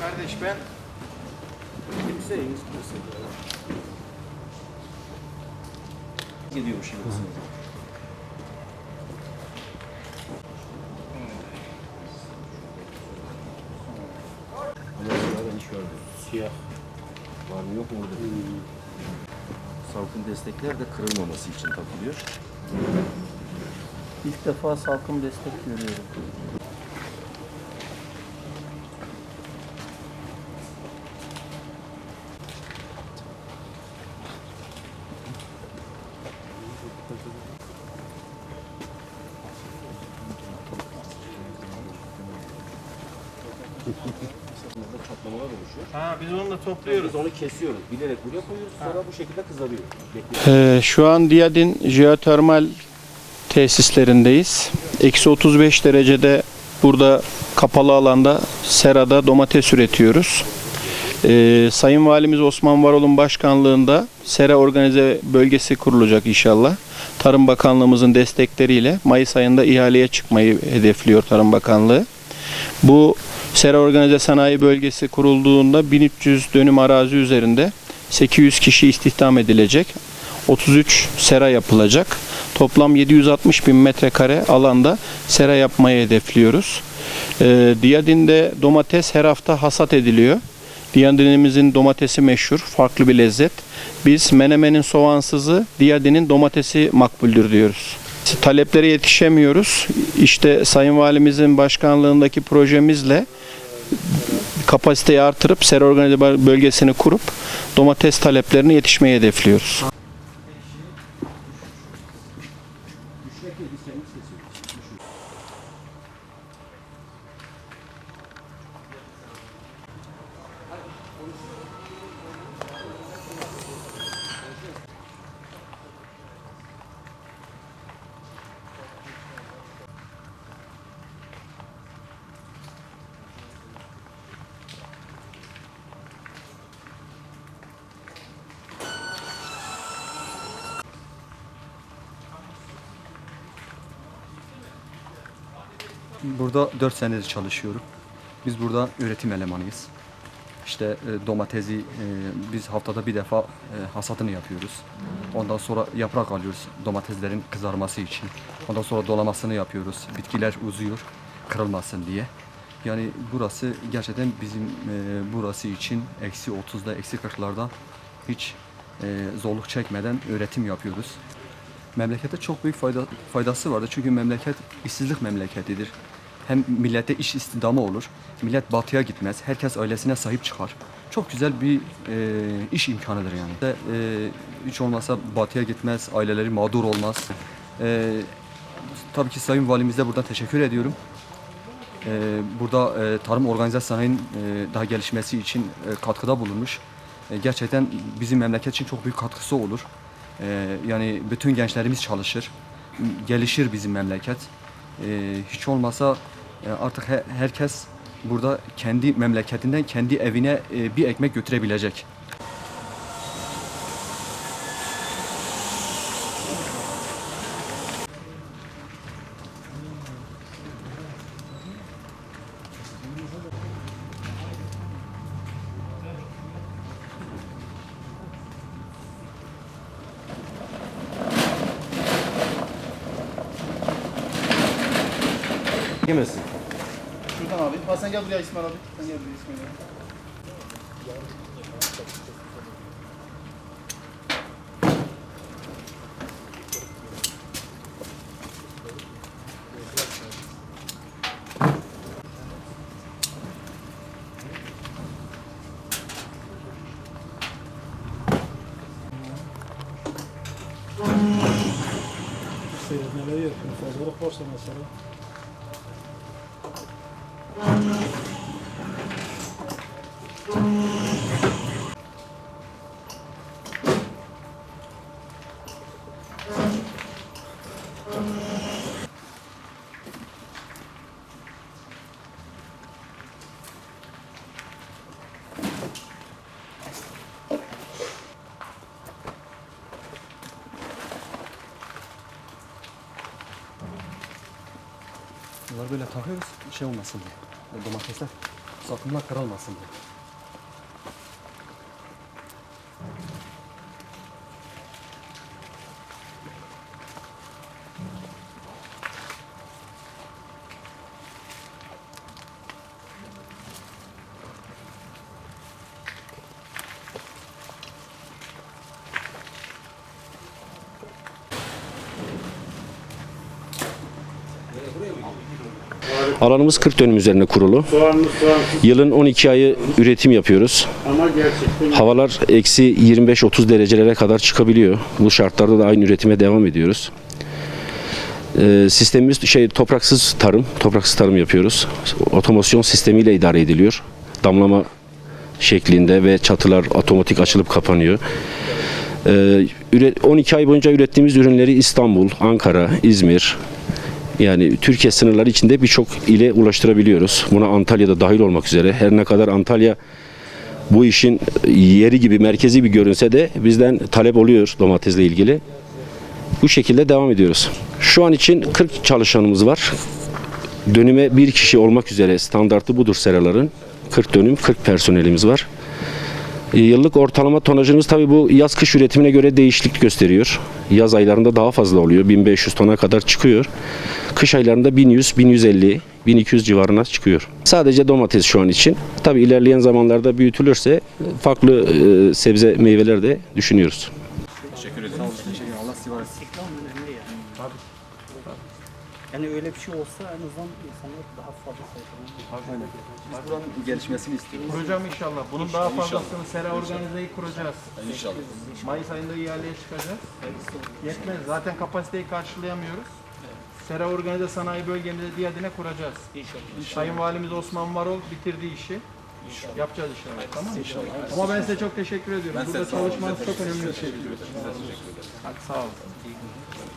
Kardeş ben kimseyiz. Gidiyormuş şimdi. Ama ben hiç gördüm. Siyah. Var mı yok mu orada? Salkım destekler de kırılmaması için takılıyor. İlk defa salkım destek görüyorum. Burada çatlamalar oluşuyor. Ha biz onu da topluyoruz. Biz onu kesiyoruz. Bilerek buraya koyuyoruz. Sonra bu şekilde kızarıyor. Ee, şu an Diyadin jeotermal tesislerindeyiz. Eksi 35 derecede burada kapalı alanda serada domates üretiyoruz. Ee, Sayın Valimiz Osman Varol'un başkanlığında sera organize bölgesi kurulacak inşallah. Tarım Bakanlığımızın destekleriyle Mayıs ayında ihaleye çıkmayı hedefliyor Tarım Bakanlığı. Bu sera organize sanayi bölgesi kurulduğunda 1300 dönüm arazi üzerinde 800 kişi istihdam edilecek. 33 sera yapılacak. Toplam 760 bin metrekare alanda sera yapmayı hedefliyoruz. Ee, Diyadin'de domates her hafta hasat ediliyor. Diyadin'imizin domatesi meşhur, farklı bir lezzet. Biz Menemen'in soğansızı, Diyadin'in domatesi makbuldür diyoruz. Taleplere yetişemiyoruz. İşte Sayın Valimizin başkanlığındaki projemizle kapasiteyi artırıp sera organize bölgesini kurup domates taleplerine yetişmeyi hedefliyoruz. Burada 4 senedir çalışıyorum. Biz burada üretim elemanıyız. İşte e, domatesi e, biz haftada bir defa e, hasatını yapıyoruz. Ondan sonra yaprak alıyoruz domateslerin kızarması için. Ondan sonra dolamasını yapıyoruz. Bitkiler uzuyor kırılmasın diye. Yani burası gerçekten bizim e, burası için eksi 30'da eksi 40'larda hiç e, zorluk çekmeden üretim yapıyoruz. Memlekete çok büyük fayda, faydası vardı. Çünkü memleket işsizlik memleketidir. Hem millete iş istihdamı olur. Millet batıya gitmez. Herkes ailesine sahip çıkar. Çok güzel bir e, iş imkanıdır yani. E, hiç olmazsa batıya gitmez, aileleri mağdur olmaz. E, tabii ki Sayın Valimize buradan teşekkür ediyorum. E, burada e, tarım organize sanayinin e, daha gelişmesi için e, katkıda bulunmuş. E, gerçekten bizim memleket için çok büyük katkısı olur. Ee, yani bütün gençlerimiz çalışır. Gelişir bizim memleket. Ee, hiç olmasa e, artık he- herkes burada kendi memleketinden kendi evine e, bir ekmek götürebilecek. Yemesin. Abi. Ha sen gel buraya İsmail abi. Sen gel buraya İsmail abi. neler yapıyor? Fazlalık varsa mesela. Amen. Bunları böyle takıyoruz şey olmasın diye. domatesler salkımlar kırılmasın diye. Alanımız 40 dönüm üzerine kurulu. Yılın 12 ayı üretim yapıyoruz. Havalar eksi 25-30 derecelere kadar çıkabiliyor. Bu şartlarda da aynı üretime devam ediyoruz. Ee, sistemimiz şey topraksız tarım, topraksız tarım yapıyoruz. Otomasyon sistemiyle idare ediliyor. Damlama şeklinde ve çatılar otomatik açılıp kapanıyor. Ee, üre- 12 ay boyunca ürettiğimiz ürünleri İstanbul, Ankara, İzmir, yani Türkiye sınırları içinde birçok ile ulaştırabiliyoruz. Buna Antalya'da dahil olmak üzere. Her ne kadar Antalya bu işin yeri gibi merkezi bir görünse de bizden talep oluyor domatesle ilgili. Bu şekilde devam ediyoruz. Şu an için 40 çalışanımız var. Dönüme bir kişi olmak üzere standartı budur seraların. 40 dönüm 40 personelimiz var. E, Yıllık ortalama tonajımız tabii bu yaz kış üretimine göre değişiklik gösteriyor. Yaz aylarında daha fazla oluyor. 1500 tona kadar çıkıyor. Kış aylarında 1100, 1150, 1200 civarına çıkıyor. Sadece domates şu an için. Tabii ilerleyen zamanlarda büyütülürse farklı e, sebze meyveler de düşünüyoruz. Allah sizi yani. Öyle bir şey olsa en azından insanlar daha fazla sayılır. Biz buranın gelişmesini istiyoruz. Kuracağım inşallah. Bunun daha fazlasını sera organizeyi kuracağız. İnşallah. Mayıs ayında ihaleye çıkacağız. Yetmez. Zaten kapasiteyi karşılayamıyoruz. Sera organize sanayi bölgemizde Diyadin'e kuracağız. İnşallah. Sayın Valimiz Osman Varol bitirdi işi. Yapacağız inşallah. Tamam mı? Ama ben size çok teşekkür ediyorum. Burada çalışmanız çok önemli bir şey. Hadi sağ olun.